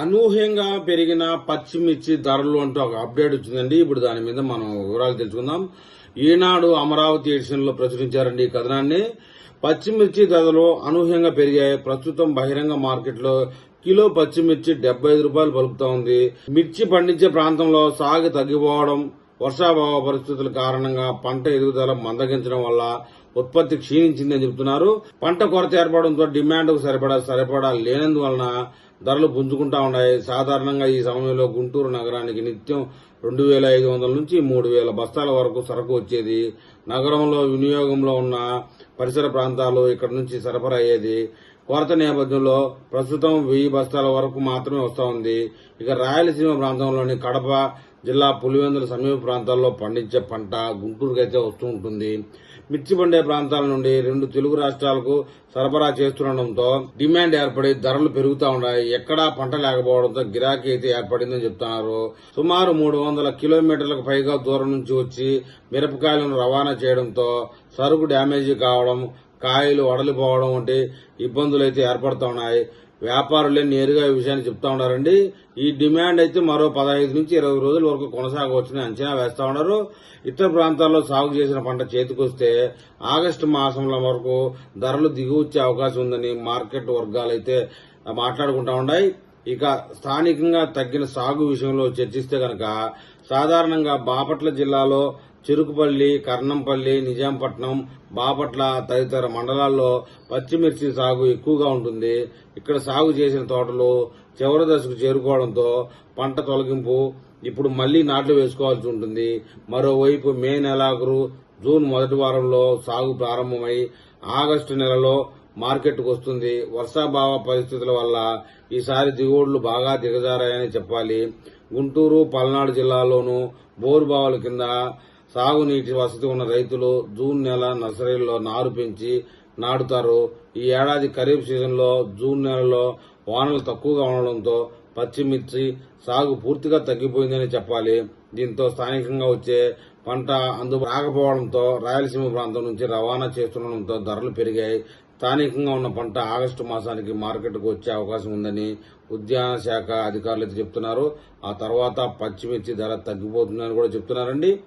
అనూహ్యంగా పెరిగిన పచ్చిమిర్చి ధరలు అంటూ ఒక అప్డేట్ వచ్చిందండి. ఇప్పుడు దాని మీద మనం వివరాలు తెలుసుకుందాం. ఈనాడు అమరావతి ఎడిషన్లో ప్రచురించారండి ఈ కథనాన్ని. పచ్చిమిర్చి ధరలు అనూహ్యంగా పెరిగాయి. ప్రస్తుతం బహిరంగ మార్కెట్లో కిలో పచ్చిమిర్చి డెబ్బై ఐదు రూపాయలు పలుకుతా ఉంది. మిర్చి పండించే ప్రాంతంలో సాగు తగ్గిపోవడం వర్షాభావ పరిస్థితుల కారణంగా పంట ఎదుగుదల మందగించడం వల్ల ఉత్పత్తి క్షీణించిందని చెబుతున్నారు. పంట కొరత ఏర్పడంతో డిమాండ్కు సరిపడా సరిపడా లేనందువలన ధరలు పుంజుకుంటా ఉన్నాయి. సాధారణంగా ఈ సమయంలో గుంటూరు నగరానికి నిత్యం రెండు వేల ఐదు వందల నుంచి మూడు వేల బస్తాల వరకు సరుకు వచ్చేది. నగరంలో వినియోగంలో ఉన్న పరిసర ప్రాంతాలు ఇక్కడ నుంచి సరఫరా అయ్యేది. కొరత నేపథ్యంలో ప్రస్తుతం వెయ్యి బస్తాల వరకు మాత్రమే వస్తూ ఉంది. ఇక రాయలసీమ ప్రాంతంలోని కడప జిల్లా పులివెందుల సమీప ప్రాంతాల్లో పండించే పంట గుంటూరుకైతే వస్తూ ఉంటుంది. మిర్చి పండే ప్రాంతాల నుండి రెండు తెలుగు రాష్ట్రాలకు సరఫరా చేస్తుండటంతో డిమాండ్ ఏర్పడి ధరలు పెరుగుతూ ఉన్నాయి. ఎక్కడా పంట లేకపోవడంతో గిరాకీ అయితే ఏర్పడిందని చెప్తున్నారు. సుమారు మూడు వందల కిలోమీటర్లకు పైగా దూరం నుంచి వచ్చి మిరపకాయలను రవాణా చేయడంతో సరుకు డ్యామేజీ కావడం కాయలు వడలిపోవడం వంటి ఇబ్బందులు అయితే ఏర్పడుతున్నాయి వ్యాపారులే నేరుగా ఈ విషయాన్ని చెప్తా ఉన్నారండి. ఈ డిమాండ్ అయితే మరో పదహైదు నుంచి ఇరవై రోజుల వరకు కొనసాగవచ్చని అంచనా వేస్తా ఉన్నారు. ఇతర ప్రాంతాల్లో సాగు చేసిన పంట చేతికొస్తే ఆగస్టు మాసంలో వరకు ధరలు దిగువచ్చే అవకాశం ఉందని మార్కెట్ వర్గాలు అయితే మాట్లాడుకుంటా ఉన్నాయి. ఇక స్థానికంగా తగ్గిన సాగు విషయంలో చర్చిస్తే గనక సాధారణంగా బాపట్ల జిల్లాలో చెరుకుపల్లి కర్ణంపల్లి నిజాంపట్నం బాపట్ల తదితర మండలాల్లో పచ్చిమిర్చి సాగు ఎక్కువగా ఉంటుంది. ఇక్కడ సాగు చేసిన తోటలు చివరి దశకు చేరుకోవడంతో పంట తొలగింపు ఇప్పుడు మళ్ళీ నాట్లు వేసుకోవాల్సి ఉంటుంది. మరోవైపు మే నెలాఖరు జూన్ మొదటి వారంలో సాగు ప్రారంభమై ఆగస్టు నెలలో మార్కెట్కు వస్తుంది. వర్షాభావ పరిస్థితుల వల్ల ఈసారి దిగుబడులు బాగా దిగజారాయని చెప్పాలి. గుంటూరు పల్నాడు జిల్లాలోనూ బోరుబావుల కింద సాగునీటి వసతి ఉన్న రైతులు జూన్ నెల నర్సరీల్లో నారు పెంచి నాటుతారు. ఈ ఏడాది ఖరీఫ్ సీజన్లో జూన్ నెలలో వానలు తక్కువగా ఉండడంతో పచ్చిమిర్చి సాగు పూర్తిగా తగ్గిపోయిందని చెప్పాలి. దీంతో స్థానికంగా వచ్చే పంట అందుబాటు రాకపోవడంతో రాయలసీమ ప్రాంతం నుంచి రవాణా చేస్తుండడంతో ధరలు పెరిగాయి. స్థానికంగా ఉన్న పంట ఆగస్టు మాసానికి మార్కెట్కు వచ్చే అవకాశం ఉందని ఉద్యాన శాఖ అధికారులు అయితే చెప్తున్నారు. ఆ తర్వాత పచ్చిమిర్చి ధర తగ్గిపోతుందని కూడా చెప్తున్నారండి.